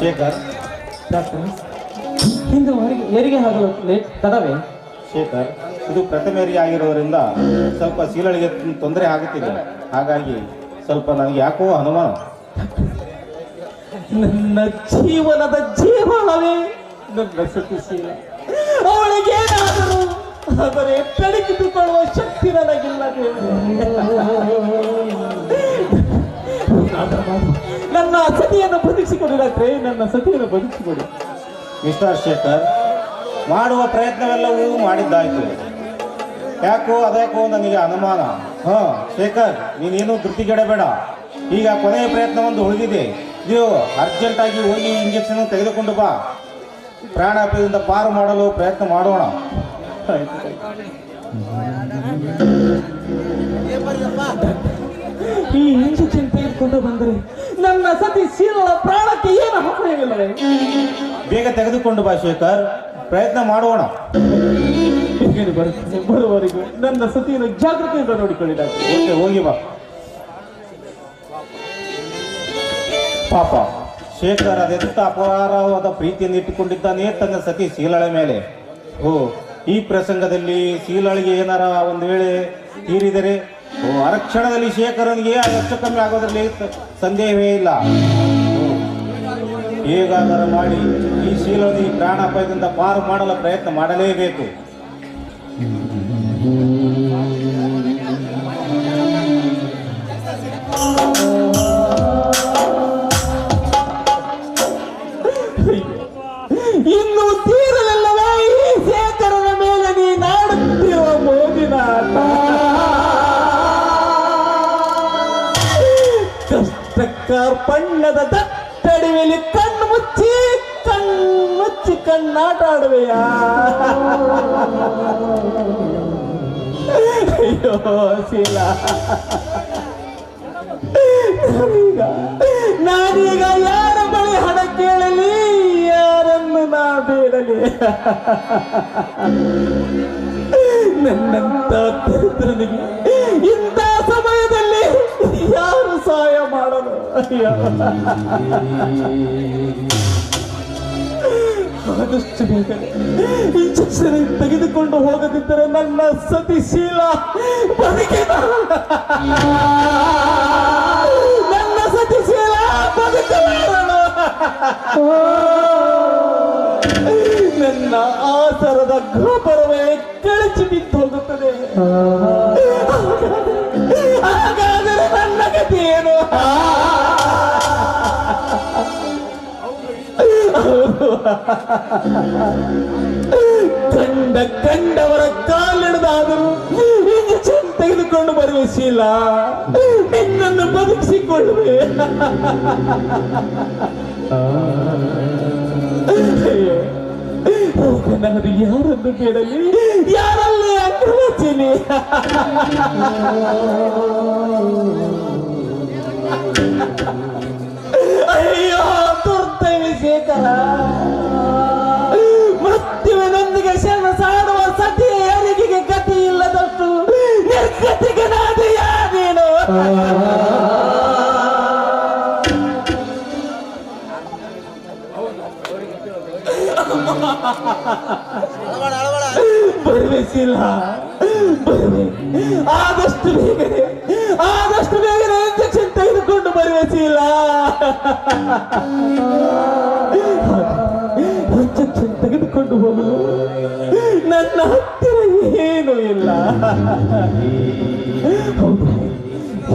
Shekhar. Doctor ಇಂದು ಹೊರಗೆ ಹೆರಿಗೆ ಆಗಲು ಲೇಟ್ ಶೇಖರ್ ಇದು ಪ್ರಥಮ ಹೆರಿಗೆ ಆಗಿರೋದ್ರಿಂದ ಸ್ವಲ್ಪ ಸೀಲಳಿಗೆ ತೊಂದರೆ ಆಗುತ್ತಿದೆ. ಹಾಗಾಗಿ ಸ್ವಲ್ಪ ನನಗೆ ಯಾಕೋ ಅನುಮಾನ. ನನ್ನ ಜೀವನದ ಜೀವನವೇ. ನನ್ನ ಸತಿಶೀಲ ಅವಳಿಗೇನಾದರೂ ಆದರೆ ಬೆಳಗಿದುಕೊಳ್ಳುವ ಶಕ್ತಿ ನನಗಿಲ್ಲ ನನ್ನ ಸತಿಯನ್ನು ಬದುಕಿಸಿಕೊಡಿ ಡಾಕ್ಟ್ರೆ, ನನ್ನ ಸತಿಯನ್ನು ಬದುಕಿಸಿಕೊಡಿ ಮಿಸ್ಟರ್ ಶೇಖರ್, ಮಾಡುವ ಪ್ರಯತ್ನವೆಲ್ಲವೂ ಮಾಡಿದ್ದಾಯ್ತು. ಯಾಕೋ ಅದ್ಯಾಕೋ ನನಗೆ ಅನುಮಾನ. ಹಾ, ಶೇಖರ್, ನೀನೇನು ಧೃತಿಗೆಡಬೇಡ ಈಗ ಕೊನೆಯ ಪ್ರಯತ್ನ ಒಂದು ಉಳಿದಿದೆ. ನೀವು ಅರ್ಜೆಂಟಾಗಿ ಹೋಗಿ ಇಂಜೆಕ್ಷನ್ ತೆಗೆದುಕೊಂಡು ಬಾ. ಪ್ರಾಣಾಪಾಯದಿಂದ ಪಾರು ಮಾಡಲು ಪ್ರಯತ್ನ ಮಾಡೋಣ. ಈ ಇಂಜೆಕ್ಷನ್ ತೆಗೆದುಕೊಂಡು ಬಂದರೆ ನನ್ನ ಸತಿ ಶೀಲಳ ಪ್ರಾಣಕ್ಕೆ ಏನು ಹಾಕಿಲ್ಲ ಬೇಗ ತೆಗೆದುಕೊಂಡು ಬಾ ಶೇಖರ್. ಪ್ರಯತ್ನ ಮಾಡೋಣ. ಬರುವವರೆಗೂ ನನ್ನ ಸತಿಯನ್ನು ಜಾಗೃತಿಯಿಂದ ನೋಡಿಕೊಳ್ಳಿ ಡಾಕ್ಟರ್ ಓಕೆ ಹೋಗಿ ಬಾ. ಪಾಪ ಶೇಖರ್ ಅದೆಂತ ಅಪಾರವಾದ ಪ್ರೀತಿಯನ್ನು ಇಟ್ಟುಕೊಂಡಿದ್ದಾನೆ ತನ್ನ ಸತಿ ಶೀಲಳ ಮೇಲೆ. ಓ ಈ ಪ್ರಸಂಗದಲ್ಲಿ ಸೀಲಾಳಿಗೆ ಏನಾರ ಒಂದು ವೇಳೆ ತೀರಿದರೆ ಆರಕ್ಷಣದಲ್ಲಿ ಶೇಖರನಿಗೆ ಹೆಚ್ಚು ಕಮ್ಮಿ ಆಗೋದ್ರಲ್ಲಿ ಸಂದೇಹವೇ ಇಲ್ಲ. ಹೇಗಾದರೂ ಮಾಡಿ ಈ ಶೀಲದಿ ಪ್ರಾಣಾಪಾಯದಿಂದ ಪಾರು ಮಾಡಲು ಪ್ರಯತ್ನ ಮಾಡಲೇಬೇಕು. ಕಷ್ಟಕಾರ್ಪಣ್ಯದ ದಟ್ಟಡಿವೆಯಲ್ಲಿ ಕಣ್ಣು ಮುಚ್ಚಿ ಕಣ್ಣು ಮುಚ್ಚಿ ಕಣ್ಣಾಟ ಆಡುವೆಯ? ನಾನೀಗ ಯಾರ ಬಳಿ ಹಣ ಕೇಳಲಿ? ಯಾರನ್ನು ನಾ ಬೇಡಲಿ? ನನ್ನಂತ ಇಂಥ ಸಮಯದಲ್ಲಿ ಯಾರು ಸಹಾಯ ಮಾಡೋದು ಆದಷ್ಟು ಇಂಜೆಕ್ಷನ್ ತೆಗೆದುಕೊಂಡು ಹೋಗದಿದ್ದರೆ ನನ್ನ ಸತಿಶೀಲ ಬದುಕಿದ ನನ್ನ ಸತಿಶೀಲ ಬದುಕ ನನ್ನ ಆಸರದ ಗೋಪುರವೇ ಕಳಚಿ ಬಿದ್ದು ಹೋಗುತ್ತದೆ. ಹಾಗಾದರೆ ನನ್ನ ಗತಿ ಏನು ಕಂಡ ಕಂಡವರ ಕಾಲಿಡದಾದರೂ ಇಂಜೆಕ್ಷನ್ ತೆಗೆದುಕೊಂಡು ಬರುವ ಶೀಲ ನಿನ್ನನ್ನು ಬದುಕಿಸಿಕೊಳ್ಳುವೆ ಅಯ್ಯೋ. ಈಗ ನಾನು ಯಾರನ್ನು ಬೇಡಲಿ ಯಾರಲ್ಲಿ ಅಂಗವಚಲಿ ಅಯ್ಯೋ ದುರ್ದೈವಿ ಶೇಖರ. ಮೃತ್ಯುವಿನೊಂದಿಗೆ ಶರಣ ಸಾಡುವ ಸತಿಯ ಯಾರಿಗೆಗೆ ಗತಿ ಇಲ್ಲದಷ್ಟು ನಿರ್ಗತಿಗೆ ನಾದೆಯ ನೀನು. ಬರಬೇಕಿಲ್ಲ, ಬರಬೇಕು. ಆದಷ್ಟು ಬೇಗನೆ ಇಂಜೆಕ್ಷನ್ ತೆಗೆದುಕೊಂಡು ಹೋಗಲು ನನ್ನ ಹತ್ತಿರ ಏನೂ ಇಲ್ಲ.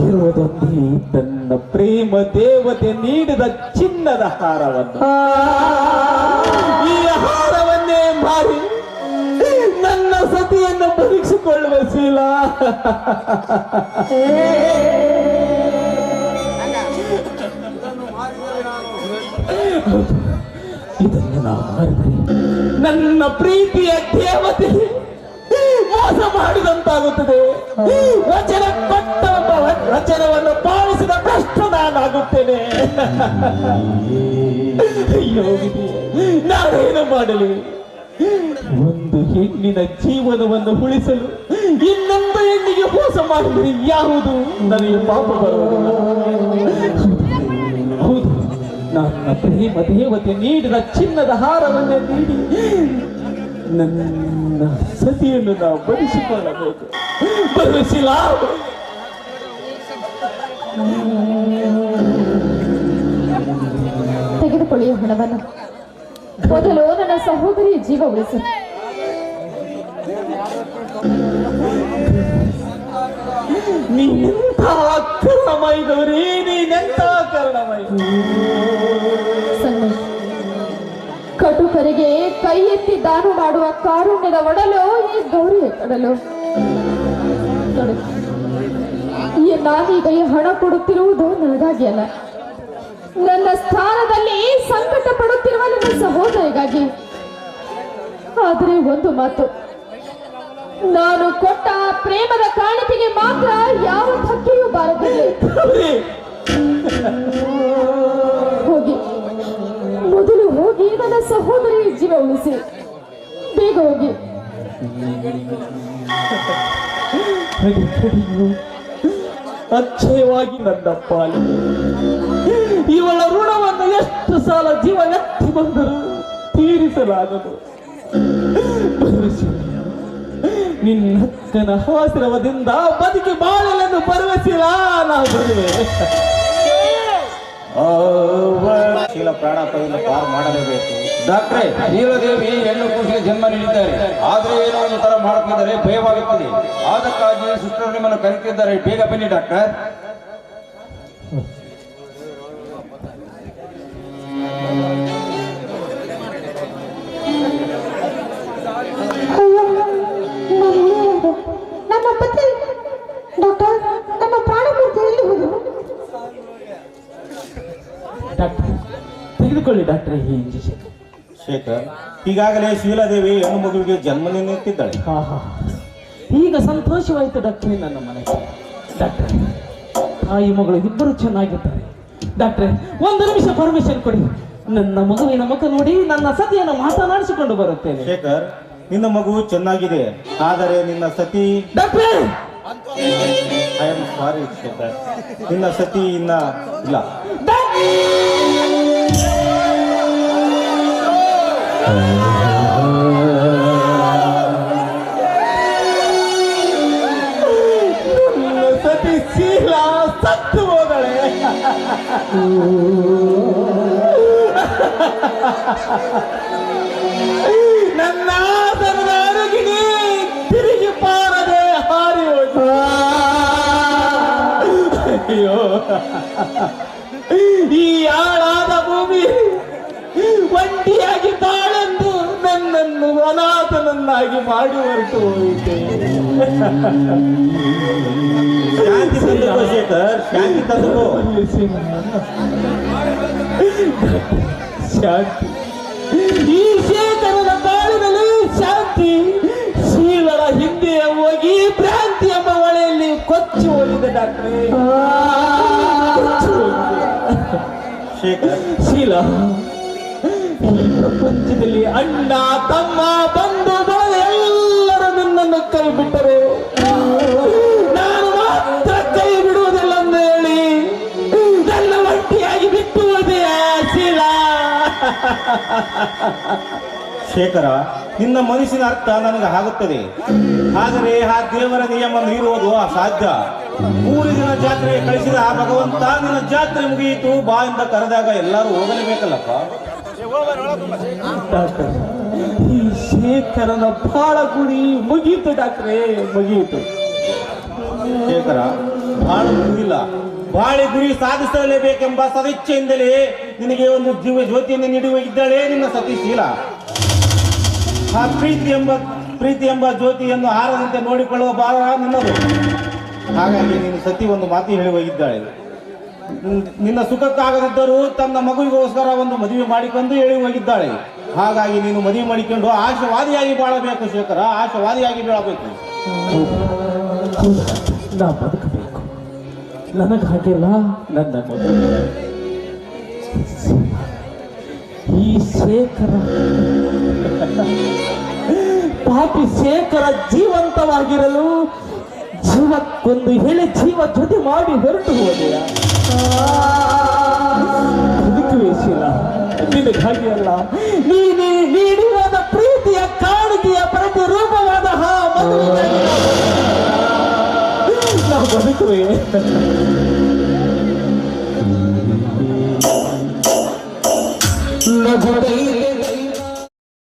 ಇರುವುದೊಂದೇ ತನ್ನ ಪ್ರೇಮ ದೇವತೆ ನೀಡಿದ ಚಿನ್ನದ ಹಾರವನ್ನು. ಈ ಹಾರವನ್ನೇ ಮಾರಿ ನನ್ನ ಸತಿಯನ್ನು ಪರೀಕ್ಷಿಕೊಳ್ಳುವ ಶೀಲ. ಪ್ರೀತಿಯ ದೇವತೆ. ಮೋಸ ಮಾಡಿದಂತಾಗುತ್ತದೆ. ವಚನ ಕೊಟ್ಟ ವಚನವನ್ನು ಪಾಲಿಸಿದ ಭ್ರಷ್ಟ ನಾನಾಗುತ್ತೇನೆ. ನಾನೇನು ಮಾಡಲಿ? ಒಂದು ಹೆಣ್ಣಿನ ಜೀವನವನ್ನು ಉಳಿಸಲು ಇನ್ನೊಂದು ಹೆಣ್ಣಿಗೆ ಮೋಸ ಮಾಡಿದರೆ ಯಾವುದು? ನನಗೆ ಪಾಪ ಬರುವುದಿಲ್ಲ. ಹೌದು. ನನ್ನ ಪ್ರೇಮ ದೇವತೆ ನೀಡಿದ ಚಿನ್ನದ ಹಾರವನ್ನು ನೀಡಿ ನನ್ನ ಸತಿಯನ್ನು ನಾವು ಬಡಿಸಿಕೊಳ್ಳಬೇಕು ತೆಗೆದುಕೊಳ್ಳಿ ಈ ಹಣವನ್ನು. ಮೊದಲು ನನ್ನ ಸಹೋದರಿ ಜೀವ ಉಳಿಸಿ. ನೀನೆಂಥ ಕರ್ಣಮೈದವರೇ ನೀನೆಂಥ ಕರುಣಮೈ ಕೈ ಎತ್ತಿ ದಾನ ಮಾಡುವ ಕಾರುಣ್ಯದ ಒಡಲು ಈ ಕಡಲು ಈ ನಾನೀಗ ಈ ಹಣ ಕೊಡುತ್ತಿರುವುದು ನನಗಾಗಿ ಅಲ್ಲ. ನನ್ನ ಸ್ಥಾನದಲ್ಲಿ ಸಂಕಟ ಪಡುತ್ತಿರುವ ನನ್ನ ಸಹೋದರಿಗಾಗಿ. ಆದರೆ ಒಂದು ಮಾತು. ನಾನು ಕೊಟ್ಟ ಪ್ರೇಮದ ಕಾಣಿಕೆಗೆ ಮಾತ್ರ ಯಾವ ಧಕ್ಕೆಯೂ ಬಾರದಿಲ್ಲ ನನ್ನ ಸಹೋದರಿ ಜೀವ ಉಳಿಸಿ. ಬೇಗ ಹೋಗಿ. ಅಕ್ಷಯವಾಗಿ ನನ್ನ ಪಾಲು ಇವಳ ಋಣವನ್ನು ಎಷ್ಟು ಸಾಲ ಜೀವ ಎತ್ತಿ ಬಂದರೂ ತೀರಿಸಲಾಗದು. ನಿನ್ನ ನಿನ್ನಕ್ಕನ ಆಶ್ರಮದಿಂದ ಬದುಕಿ ಬಾಳಲನ್ನು ಪರವಸಿಲ್ಲ ನಾವು ಶೀಲ ಪ್ರಾಣಾಪಾಯದಿಂದ ಪಾರು ಮಾಡಲೇಬೇಕು. ಡಾಕ್ಟ್ರೆ ಶೀಲದೇವಿ ಹೆಣ್ಣು ಕೂಸಿಗೆ ಜನ್ಮ ನೀಡಿದ್ದಾರೆ. ಆದ್ರೆ ಏನೋ ಒಂದು ತರ ಮಾಡ್ತಿದ್ದಾರೆ ಭಯವಾಗುತ್ತದೆ. ಅದಕ್ಕಾಗಿ ಸಿಸ್ಟರ್ ನಿಮ್ಮನ್ನು ಕರೀತಿದ್ದಾರೆ ಬೇಗ ಬನ್ನಿ ಡಾಕ್ಟರ್. ಡಾಕ್ಟರ್ ಈ ಇಂಜೆಕ್ಷನ್ ಶೇಖರ್. ಈಗಾಗಲೇ ಶೀಲಾದೇವಿ ಹೆಣ್ಣು ಮಗುವಿಗೆ ಜನ್ಮ ನಿಂತಿದ್ದಾಳೆ ಹಾ ಹಾ ಈಗ ಸಂತೋಷವಾಯಿತು ಡಾಕ್ಟ್ರೆ ನನ್ನ ಮನೆಗೆ. ಡಾಕ್ಟರ್ ತಾಯಿ ಮಗಳು ಇಬ್ಬರು ಚೆನ್ನಾಗಿದ್ದಾರೆ. ಡಾಕ್ಟ್ರೆ ಒಂದು ನಿಮಿಷ ಪರ್ಮಿಷನ್ ಕೊಡಿ. ನನ್ನ ಮಗುವಿನ ಮುಖ ನೋಡಿ ನನ್ನ ಸತಿಯನ್ನು ಮಾತನಾಡಿಸಿಕೊಂಡು ಬರುತ್ತೇನೆ. ಶೇಖರ್ ನಿನ್ನ ಮಗು ಚೆನ್ನಾಗಿದೆ ಆದರೆ ನಿನ್ನ ಸತಿ doctor! I am sorry Shekhar. ನಿನ್ನ ಸತಿ ಇನ್ನ ಇಲ್ಲ. ಸತಿ ಶೀಲ ಸತ್ತು ಹೋದಳೆ ನನ್ನ ಆಸನದ ಅರಗಿಣಿ ತಿರುಗಿ ಪಾರದೆ ಹಾರಿ ಹೋಯ್ತು ಈ ಆಳಾದ ಭೂಮಿ ಅನಾಥನನ್ನಾಗಿ ಮಾಡಿ ಹೊರಟು ಹೋಯಿತೆ. ಶಾಂತಿ ಶೇಖರ್ ಶಾಂತಿ ತಂದು ಶಾಂತಿ. ಈ ಶೇಖರನ ಬಾಳಿನಲ್ಲಿ ಶಾಂತಿ. ಶೀಲರ ಹಿಂದೆ ಹೋಗಿ ಭ್ರಾಂತಿ ಎಂಬ ಹೊಳೆಯಲ್ಲಿ ಕೊಚ್ಚಿ ಹೋಗಿದೆ ಡಾಕ್ಟ್ರೇ. ಶೇಖರ್. ಶೀಲ. ಪ್ರಪಂಚದಲ್ಲಿ ಅಣ್ಣ, ತಮ್ಮ ಬಂಧು ಬಳಗ ಎಲ್ಲರೂ ನಿನ್ನನ್ನು ಕೈ ಬಿಟ್ಟರು ನಾನು ಮಾತ್ರ ಕೈ ಬಿಡುವುದಿಲ್ಲ ಎಂದು ಹೇಳಿ ನನ್ನ ಒಟ್ಟಿಯಾಗಿ ಬಿಟ್ಟುವುದೇ ಶೀಲ. ಶೇಖರ, ನಿನ್ನ ಮನಸ್ಸಿನ ಅರ್ಥ ನನಗೆ ಆಗುತ್ತದೆ. ಆದರೆ ಆ ದೇವರ ನಿಯಮ ಮೀರುವುದು ಅಸಾಧ್ಯ. ಮೂರು ದಿನ ಜಾತ್ರೆ ಕಳಿಸಿದ ಆ ಭಗವಂತ ನಿನ್ನ ಜಾತ್ರೆ ಮುಗಿಯಿತು. ಬಾ ಎಂದ ಕರೆದಾಗ ಎಲ್ಲರೂ ಹೋಗಲೇಬೇಕಲ್ಲಪ್ಪ. ಡಾಕ್ಟರ್ ಈ ಶೇಖರನ ಬಾಳ ಗುಡಿ ಮುಗೀತು ಡಾಕ್ಟ್ರೇ, ಮುಗೀತು. ಶೇಖರ, ಬಾಳು ಮುಗಿದಿಲ್ಲ ಬಾಳೆ ಗುರಿ ಸಾಧಿಸಲೇಬೇಕೆಂಬ ಸದಿಚ್ಛೆಯಿಂದಲೇ ನಿನಗೆ ಒಂದು ಜೀವ ಜ್ಯೋತಿಯನ್ನು ನೀಡುವ ಇದ್ದಾಳೆ ನಿನ್ನ ಸತೀಶೀಲ. ಆ ಪ್ರೀತಿ ಎಂಬ ಪ್ರೀತಿ ಎಂಬ ಜ್ಯೋತಿಯನ್ನು ಹಾರದಂತೆ ನೋಡಿಕೊಳ್ಳುವ ಭಾರ ನಿನ್ನದು. ಹಾಗಾಗಿ ನೀನು ಸತಿ ಒಂದು ಮಾತು ಹೇಳುವ ನಿನ್- ನಿನ್ನ ಸುಖಕ್ಕಾಗದಿದ್ದರೂ ತನ್ನ ಮಗುವಿಗೋಸ್ಕರ ಒಂದು ಮದುವೆ ಮಾಡಿಕೊಂಡು ಹೇಳಿ ಹೋಗಿದ್ದಾಳೆ. ಹಾಗಾಗಿ ನೀನು ಮದುವೆ ಮಾಡಿಕೊಂಡು ಆಶಾವಾದಿಯಾಗಿ ಬಾಳಬೇಕು ಶೇಖರ ಆಶಾವಾದಿಯಾಗಿ ಬಾಳಬೇಕು. ನಾ ಬದುಕಬೇಕು. ನನಗಾಗಿಲ್ಲ ನನ್ನ ಈ ಶೇಖರ, ಪಾಪಿ ಶೇಖರ ಜೀವಂತವಾಗಿರಲು ಜೀವಕ್ಕೊಂದು ಹೇಳಿ ಜೀವ ಜೊತೆ ಮಾಡಿ ಹೊರಟು ಹೋದೆಯ? ಬದುಕುವೆ ಶೀಲ ನಿನಗಾಗಿ ಅಲ್ಲ ನೀನು ನೀಡಿರುವಾದ ಪ್ರೀತಿಯ ಕಾಣಿಕೆಯ ಪ್ರತಿರೂಪವಾದ ಹಾ ಬದುಕುವೆ.